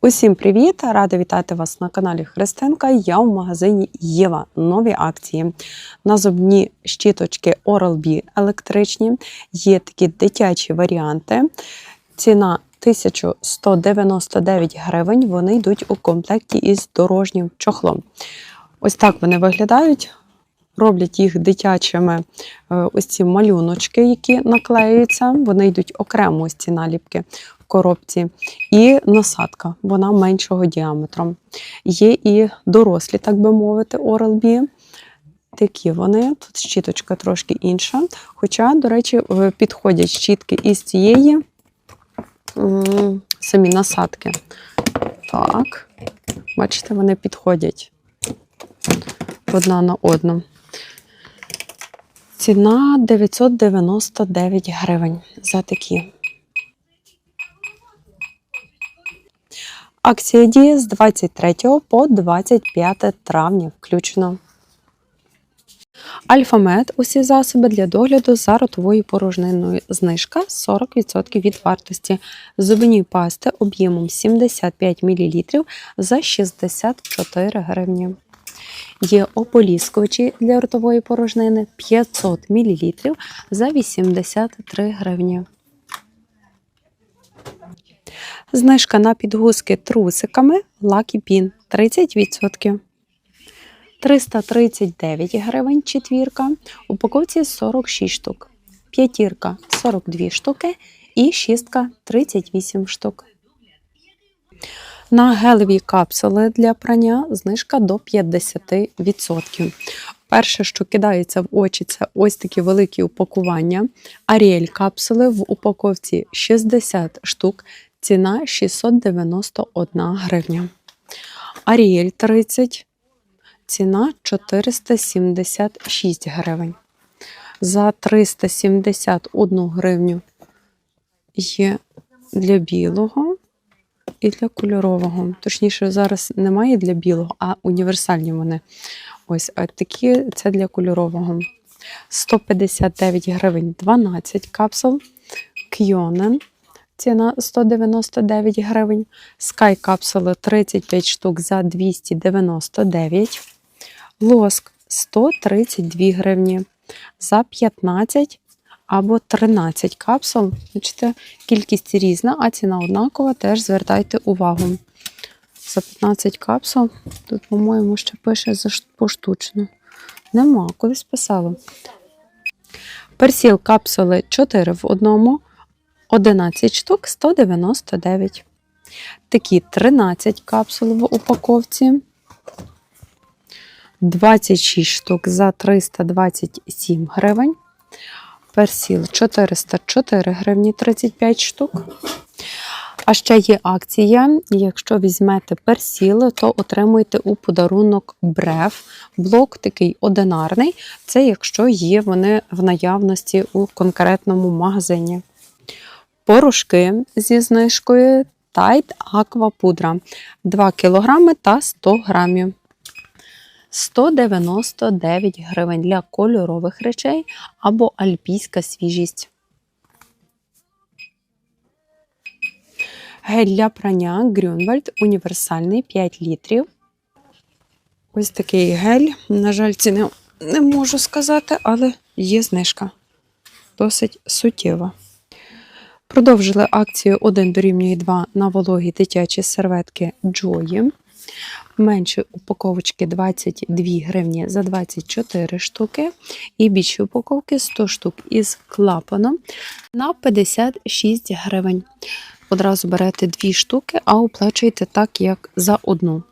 Усім привіт! Рада вітати вас на каналі Христинка. Я в магазині Єва. Нові акції. На зубні щіточки Oral-B електричні. Є такі дитячі варіанти. Ціна 1199 гривень. Вони йдуть у комплекті із дорожнім чохлом. Ось так вони виглядають. Роблять їх дитячими е, ось ці малюночки, які наклеюються. Вони йдуть окремо ось ці наліпки коробці. І насадка, вона меншого діаметром. Є і дорослі, так би мовити, Oral-B. Такі вони, тут щіточка трошки інша. Хоча, до речі, е, підходять щітки із цієї самі насадки. Так, бачите, вони підходять одна на одну. Ціна 999 гривень за такі. Акція діє з 23 по 25 травня включно. Альфамед усі засоби для догляду за ротовою порожниною. Знижка 40% від вартості. Зубні пасти об'ємом 75 мл за 64 гривні. Є ополіскувачі для ротової порожнини 500 мл за 83 гривні. Знижка на підгузки трусиками Lucky Pin 30%. 339 гривень четвірка. Упаковці 46 штук. П'ятірка 42 штуки і шістка 38 штук. На гелеві капсули для прання знижка до 50%. Перше, що кидається в очі, це ось такі великі упакування. Аріель капсули в упаковці 60 штук, ціна 691 гривня. Аріель 30, ціна 476 гривень. За 371 гривню є для білого і для кольорового. Точніше, зараз немає для білого, а універсальні вони. Ось такі це для кольорового. 159 гривень 12 капсул. Кьонен. Ціна 199 гривень. Sky капсули 35 штук за 299. Лоск 132 гривні. За 15 або 13 капсул. Бачите, кількість різна, а ціна однакова, теж звертайте увагу. За 15 капсул, тут, по-моєму, ще пише поштучно. Нема, колись писала. Персіл капсули 4 в одному, 11 штук 199. Такі 13 капсул в упаковці. 26 штук за 327 гривень. Персіл 404 гривні 35 штук. А ще є акція. Якщо візьмете персіл, то отримуєте у подарунок бреф. Блок такий одинарний. Це якщо є вони в наявності у конкретному магазині. Порошки зі знижкою Tide Aqua Пудра 2 кг та 100 грамів. 199 гривень для кольорових речей або альпійська свіжість. Гель для прання Грюнвальд універсальний 5 літрів. Ось такий гель. На жаль, ціни не можу сказати, але є знижка. Досить суттєва. Продовжили акцію 1 дорівнює 2 на вологі дитячі серветки Джої. Менші упаковочки 22 гривні за 24 штуки. І більші упаковки 100 штук із клапаном на 56 гривень. Одразу берете 2 штуки, а оплачуєте так, як за одну.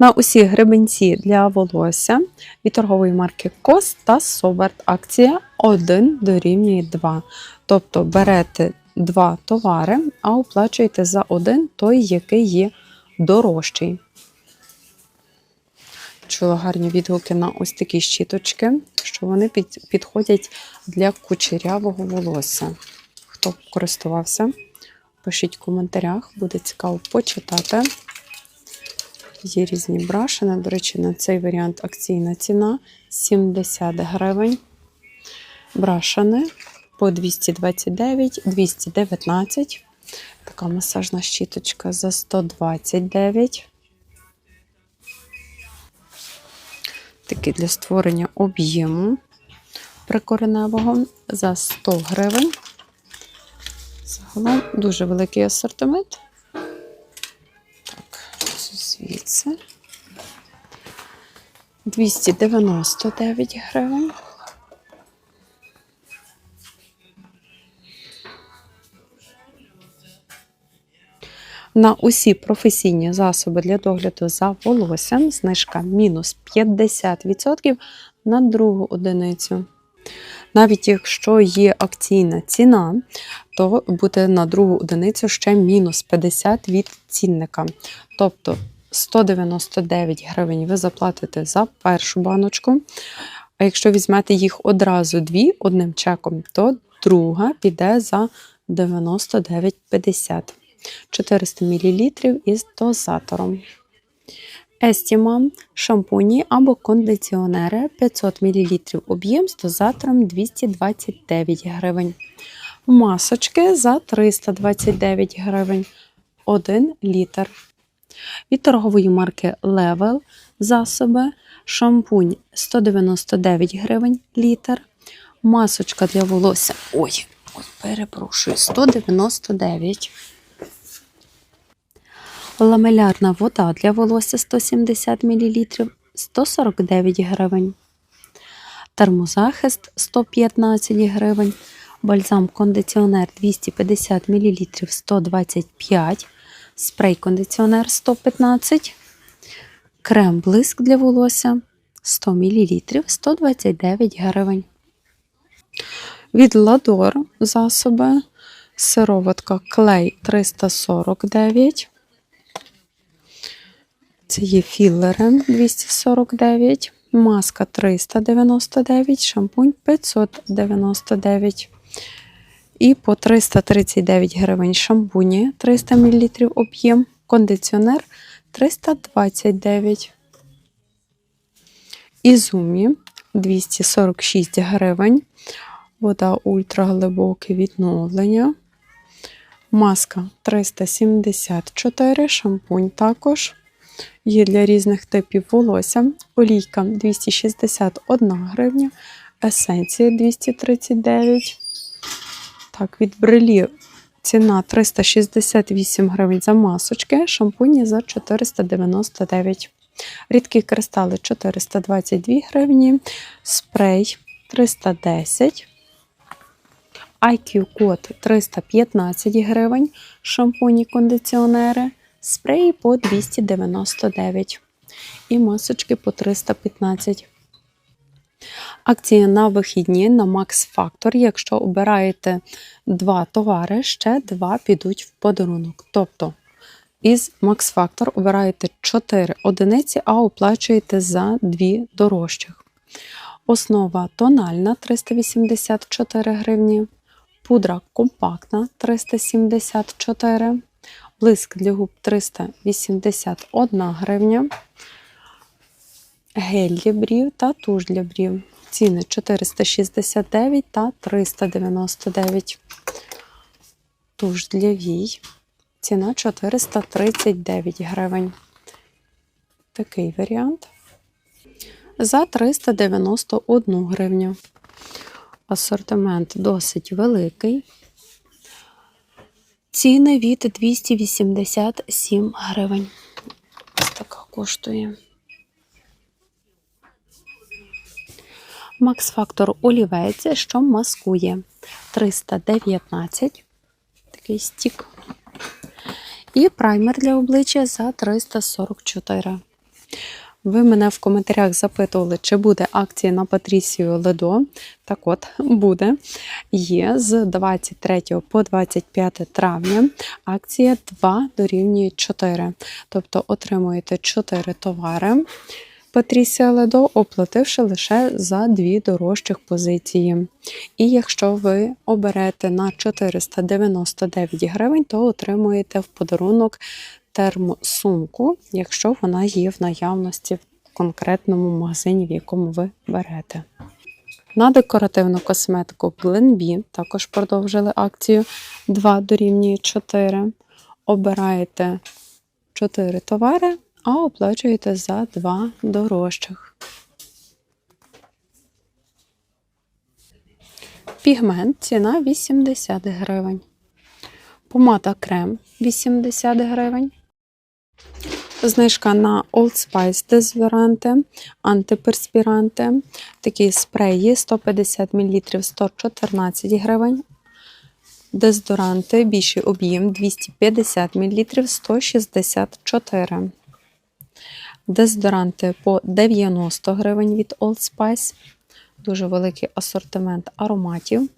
На усі гребенці для волосся від торгової марки Кос та Соберт акція 1 дорівнює 2. Тобто берете два товари, а оплачуєте за один той, який є дорожчий. Чула гарні відгуки на ось такі щіточки, що вони під, підходять для кучерявого волосся. Хто користувався, пишіть в коментарях, буде цікаво почитати. Є різні брашини. До речі, на цей варіант акційна ціна 70 гривень. Брашини по 229, 219. така масажна щіточка за 129. Такий для створення об'єму прикореневого за 100 гривень. Загалом дуже великий асортимент. Звідси. 299 гривень. На усі професійні засоби для догляду за волоссям знижка мінус 50% на другу одиницю. Навіть якщо є акційна ціна, то буде на другу одиницю ще мінус 50 від цінника. Тобто 199 гривень ви заплатите за першу баночку. А якщо візьмете їх одразу дві одним чеком, то друга піде за 99,50. 400 мл із дозатором. Естіма шампуні або кондиціонери 500 мл об'єм з дозатором 229 гривень. Масочки за 329 гривень 1 літр. Від торгової марки Level засоби шампунь 199 гривень літр. Масочка для волосся. Ой, перепрошую, 199 Ламелярна вода для волосся 170 мл 149 гривень. Термозахист 115 гривень. Бальзам-кондиціонер 250 мл 125 Спрей-кондиціонер 115 Крем блиск для волосся 100 мл 129 гривень. Від Ладор засоби. Сироватка клей 349 це є філери 249, маска 399, шампунь 599. І по 339 гривень шампуні 300 мл об'єм, кондиціонер 329. Ізумі 246 гривень. Вода ультраглибоке відновлення. Маска 374, шампунь також. Є для різних типів волосся. Олійка 261 гривня, есенція 239. Так, від брелі ціна 368 гривень за масочки, шампуні за 499. Рідкі кристали 422 гривні, спрей 310. IQ код 315 гривень, шампуні кондиціонери спреї по 299 і масочки по 315. Акція на вихідні на Max Factor. Якщо обираєте два товари, ще два підуть в подарунок. Тобто із Max Factor обираєте 4 одиниці, а оплачуєте за 2 дорожчих. Основа тональна 384 гривні, пудра компактна 374 Блиск для губ 381 гривня. Гель для брів та туш для брів. Ціни 469 та 399. Туш для вій. Ціна 439 гривень. Такий варіант. За 391 гривню. Асортимент досить великий. Ціни від 287 гривень. Ось така коштує. Макс Фактор олівець, що маскує 319. Такий стік. І праймер для обличчя за 344. Ви мене в коментарях запитували, чи буде акція на Патрісію Ледо. Так от, буде. Є з 23 по 25 травня акція 2 дорівнює 4. Тобто отримуєте 4 товари. Патрісія Ледо, оплативши лише за дві дорожчих позиції. І якщо ви оберете на 499 гривень, то отримуєте в подарунок термосумку, якщо вона є в наявності в конкретному магазині, в якому ви берете. На декоративну косметику Glenbee також продовжили акцію 2 дорівнює 4. обираєте 4 товари, а оплачуєте за 2 дорожчих. Пігмент ціна 80 гривень. Помада крем 80 гривень. Знижка на Old Spice дезодоранти, антиперспіранти, такі спреї 150 мл 114 гривень. Дезодоранти, більший об'єм 250 мл 164. Дезодоранти по 90 гривень від Old Spice. Дуже великий асортимент ароматів.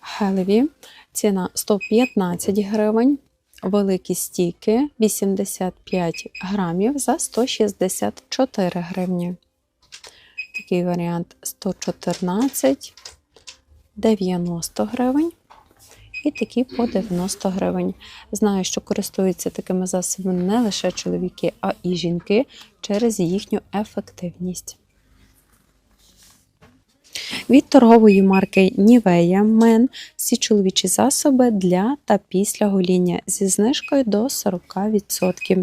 Хелеві. Ціна 115 гривень. Великі стійки 85 грамів за 164 гривні. Такий варіант 114, 90 гривень. І такі по 90 гривень. Знаю, що користуються такими засобами не лише чоловіки, а і жінки через їхню ефективність. Від торгової марки Nivea Men всі чоловічі засоби для та після гоління зі знижкою до 40%.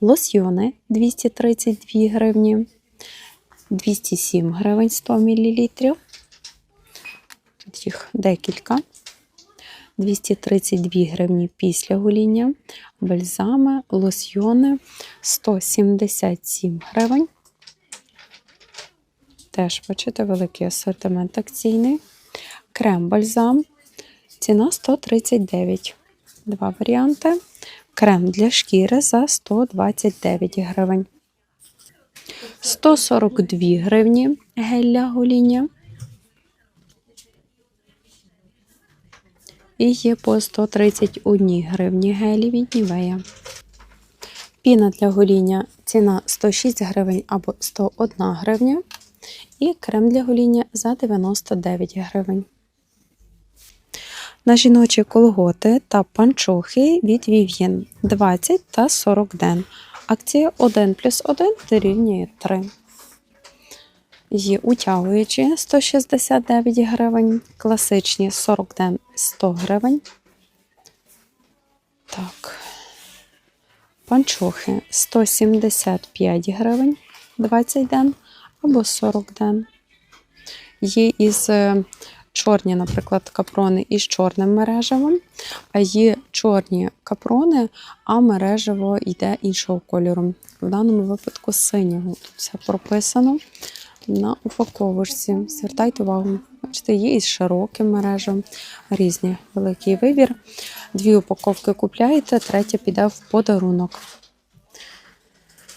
Лосьйони 232 гривні, 207 гривень 100 мл. Тут їх декілька. 232 гривні після гоління, бальзами, лосьйони 177 гривень. Теж, бачите, великий асортимент акційний. Крем бальзам. Ціна 139. Два варіанти. Крем для шкіри за 129 гривень. 142 гривні гель для гоління. І є по 131 гривні гелі від Нівея. Піна для гоління ціна 106 гривень або 101 гривня. І крем для гоління за 99 гривень. На жіночі колготи та панчохи від Vivien 20 та 40 ден. Акція 1 плюс 1 дорівнює 3. Є утягуючі 169 гривень, класичні 40 ден 100 гривень. Так. Панчохи 175 гривень 20 ден або 40 ден. Є із е, чорні, наприклад, капрони із чорним мережевим, а є чорні капрони, а мережево йде іншого кольору. В даному випадку синього. Тут все прописано на упаковочці. Звертайте увагу. Бачите, є із широким мережем, різні великий вибір. Дві упаковки купляєте, третя піде в подарунок.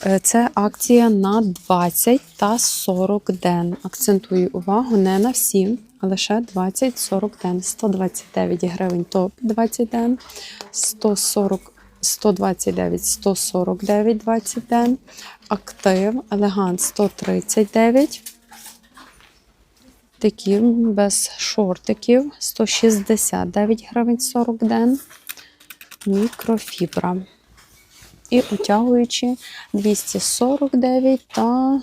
Е, Це акція на 20 та 40 ден. Акцентую увагу не на всі, а лише 20-40 ден. 129 гривень топ 20 ден, 140, 129, 149 20 ден, актив, елегант 139. Такі без шортиків 169 гривень 40 ден. Мікрофібра і утягуючи 249 та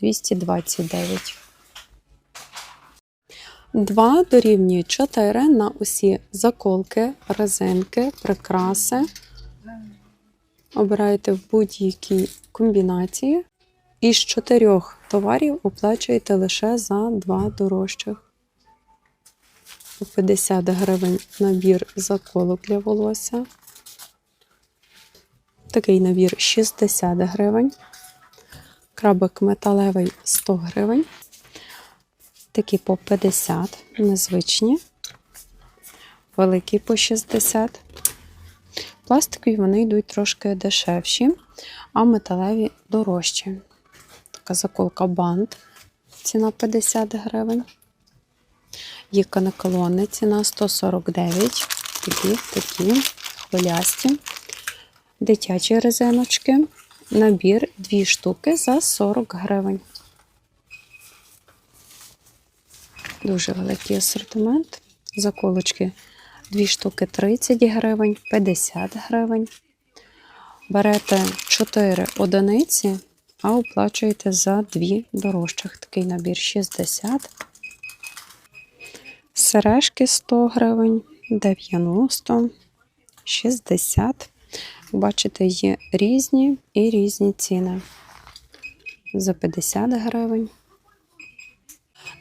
229. 2 дорівнює 4 на усі заколки, резинки, прикраси. Обирайте в будь-якій комбінації. Із чотирьох товарів оплачуєте лише за два дорожчих. По 50 гривень набір заколок для волосся. Такий набір 60 гривень. Крабик металевий 100 гривень. Такі по 50, незвичні. Великі по 60. Пластикові вони йдуть трошки дешевші, а металеві дорожчі. Така заколка бант. Ціна 50 гривень. Є канаколони, ціна 149. Такі, такі, хвилясті дитячі резиночки. Набір 2 штуки за 40 гривень. Дуже великий асортимент. Заколочки 2 штуки 30 гривень, 50 гривень. Берете 4 одиниці, а оплачуєте за 2 дорожчих. Такий набір 60. Сережки 100 гривень, 90 60. Бачите, є різні і різні ціни. За 50 гривень.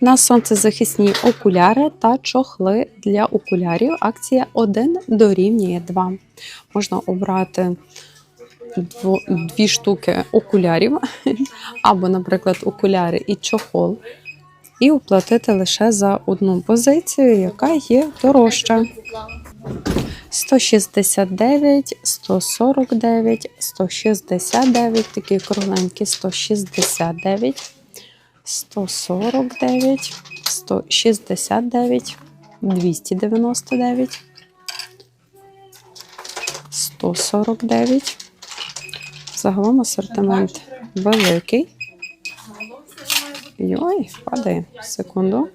На сонцезахисні окуляри та чохли для окулярів. Акція 1 дорівнює 2. Можна обрати дві штуки окулярів, або, наприклад, окуляри і чохол, і оплатити лише за одну позицію, яка є дорожча. 169, 149, 169, такі кругленькі 169, 149, 169, 299, 149. Загалом асортимент великий. Йой, падає. Секунду.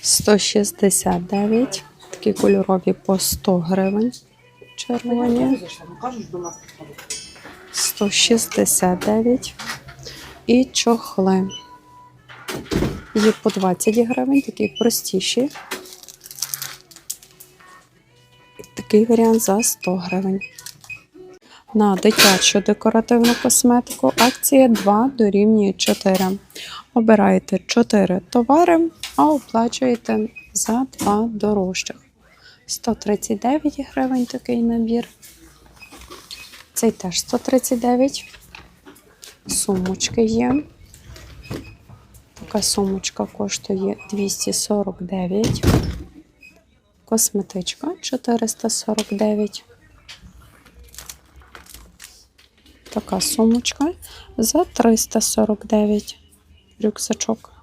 Сто шістдесят дев'ять. Такі кольорові по 100 гривень. Червоні. 169. І чохли. Є по 20 гривень, такі простіші. Такий варіант за 100 гривень. На дитячу декоративну косметику акція 2 дорівнює 4. Обираєте 4 товари, а оплачуєте за 2 дорожчих. 139 гривень такий набір. Цей теж 139. Сумочки є. Така сумочка коштує 249. Косметичка 449. Така сумочка за 349. Рюкзачок.